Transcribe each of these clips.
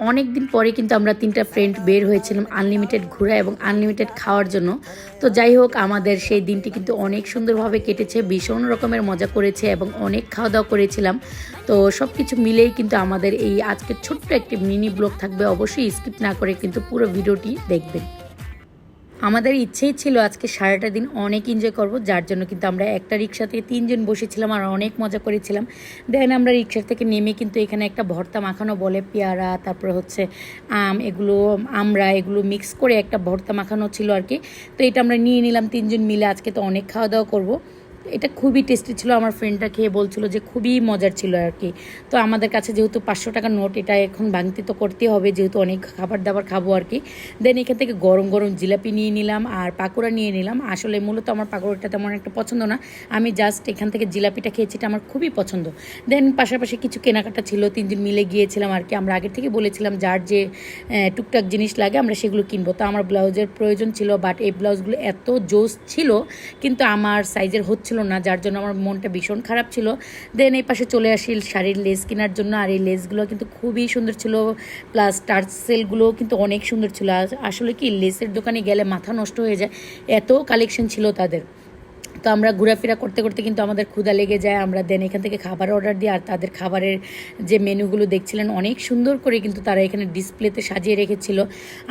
অনেক দিন পরে কিন্তু আমরা তিনটা ফ্রেন্ড বের হয়েছিলাম আনলিমিটেড ঘোরা এবং আনলিমিটেড খাওয়ার জন্য। তো যাই হোক, আমাদের সেই দিনটি কিন্তু অনেক সুন্দরভাবে কেটেছে, ভীষণ রকমের মজা করেছে এবং অনেক খাওয়া দাওয়া করেছিলাম। তো সব কিছু মিলেই কিন্তু আমাদের এই আজকে ছোট্ট একটি মিনি ব্লগ থাকবে। অবশ্যই স্কিপ না করে কিন্তু পুরো ভিডিওটি দেখবেন। আমাদের ইচ্ছেই ছিল আজকে সারাটা দিন অনেক এনজয় করব, যার জন্য কিন্তু আমরা একটা রিক্সাতে তিনজন বসেছিলাম আর অনেক মজা করেছিলাম। দেন আমরা রিক্সার থেকে নেমে কিন্তু এখানে একটা ভর্তা মাখানো বলে, পেয়ারা, তারপরে হচ্ছে আম, এগুলো, আমরা এগুলো মিক্স করে একটা ভর্তা মাখানো ছিল আর কি তো এটা আমরা নিয়ে নিলাম তিনজন মিলে, আজকে তো অনেক খাওয়া দাওয়া করব। এটা খুবই টেস্টি ছিল, আমার ফ্রেন্ডটা খেয়ে বলছিল যে খুবই মজার ছিল আর কি। তো আমাদের কাছে যেহেতু পাঁচশো টাকার নোট এটা এখন ভাঙতি তো করতে হবে, যেহেতু অনেক খাবার দাবার খাব আর কি। দেন এখান থেকে গরম গরম জিলাপি নিয়ে নিলাম আর পাকোড়া নিয়ে নিলাম। আসলে মূলত আমার পাকোড়াটা তেমন একটা পছন্দ না, আমি জাস্ট এখান থেকে জিলাপিটা খেয়েছি, এটা আমার খুবই পছন্দ। দেন পাশাপাশি কিছু কেনাকাটা ছিল তিনজন মিলে গিয়েছিলাম আর কি। আমরা আগের থেকে বলেছিলাম যার যে টুকটাক জিনিস লাগে আমরা সেগুলো কিনবো। তো আমার ব্লাউজের প্রয়োজন ছিল বাট এই ব্লাউজগুলো এত জোস ছিল, কিন্তু আমার সাইজের হচ্ছিল না, যার জন্য আমার মনটা ভীষণ খারাপ ছিল। দেন এই পাশে চলে আসি শাড়ির লেস কেনার জন্য, আর এই লেসগুলো কিন্তু খুবই সুন্দর ছিল। প্লাস টার্চ সেলগুলোও কিন্তু অনেক সুন্দর ছিল। আসলে কি লেসের দোকানে গেলে মাথা নষ্ট হয়ে যায়। এত কালেকশন ছিল তাদের। তো আমরা ঘোরাফেরা করতে করতে কিন্তু আমাদের ক্ষুধা লেগে যায়। আমরা দেন এখান থেকে খাবার অর্ডার দিই আর তাদের খাবারের যে মেনুগুলো দেখছিলেন, অনেক সুন্দর করে কিন্তু তারা এখানে ডিসপ্লেতে সাজিয়ে রেখেছিল।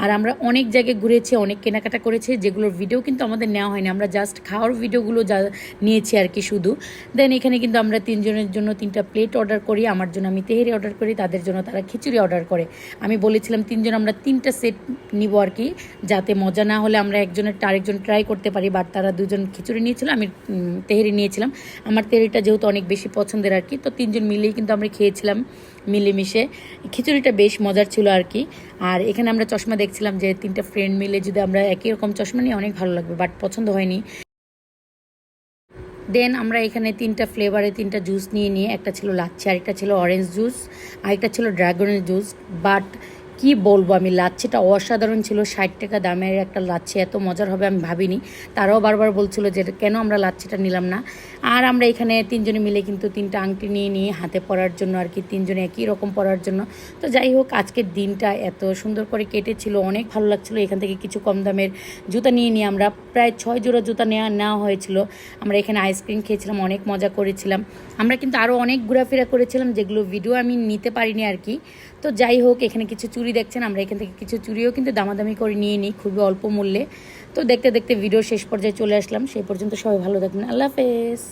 আর আমরা অনেক জায়গায় ঘুরেছি, অনেক কেনাকাটা করেছি, যেগুলোর ভিডিও কিন্তু আমাদের নেওয়া হয়নি। আমরা জাস্ট খাওয়ার ভিডিওগুলো যা নিয়েছি আর কি শুধু। দেন এখানে কিন্তু আমরা তিনজনের জন্য তিনটা প্লেট অর্ডার করি, আমার জন্য আমি তেহেরি অর্ডার করি, তাদের জন্য তারা খিচুড়ি অর্ডার করে। আমি বলেছিলাম, তিনজন আমরা তিনটা সেট নিব আর কি, যাতে মজা না হলে আমরা একজনের আরেকজন ট্রাই করতে পারি বাট তারা দুজন খিচুড়ি নিয়েছিল, আমি উম, তেহেরি নিয়েছিলাম। আমার তেহেরিটা যেহেতু অনেক বেশি পছন্দের আর কি তো তিনজন মিলেই কিন্তু আমরা খেয়েছিলাম মিলেমিশে। খিচুড়িটা বেশ মজার ছিল আর কি। আর এখানে আমরা চশমা দেখছিলাম যে তিনটা ফ্রেন্ড মিলে যদি আমরা একই রকম চশমা নিয়ে অনেক ভালো লাগবে বাট পছন্দ হয়নি। দেন আমরা এখানে তিনটা ফ্লেভারে তিনটা জুস নিয়ে নিয়ে একটা ছিল লাচ্ছি আরেকটা ছিল অরেঞ্জ জুস আরেকটা ছিল ড্রাগনের জুস বাট কি বলব? আমি লাচ্ছিটা অসাধারণ ছিল, ষাট টাকা দামের একটা লাচ্ছি, এত মজার হবে আমি ভাবিনি। তারাও বারবার বলছিল যে, কেন আমরা লাচ্ছিটা নিলাম না? আর আমরা এখানে তিনজনে মিলে কিন্তু তিনটা আংটি নিয়ে নিয়ে হাতে পরার জন্য আর কি, তিনজনে একই রকম পরার জন্য। তো যাই হোক, আজকের দিনটা এত সুন্দর করে কেটেছিল, অনেক ভালো লাগছিল। এখান থেকে কিছু কম দামের জুতা নিয়ে নিয়ে আমরা প্রায় ছয় জোড়া জুতা নেওয়া নেওয়া হয়েছিল। আমরা এখানে আইসক্রিম খেয়েছিলাম, অনেক মজা করেছিলাম। আমরা কিন্তু আরও অনেক ঘোরাফেরা করেছিলাম, যেগুলো ভিডিও আমি নিতে পারিনি আর কি। তো যাই হোক, এখানে কিছু চুড়ি দেখছেন, আমরা এখান থেকে কিছু চুরিও কিন্তু দামাদামি করে নিয়ে নিই খুবই অল্প মূল্যে। তো দেখতে দেখতে ভিডিও শেষ পর্যায়ে চলে আসলাম। সেই পর্যন্ত সবাই ভালো থাকবেন। আল্লাহ হাফেজ।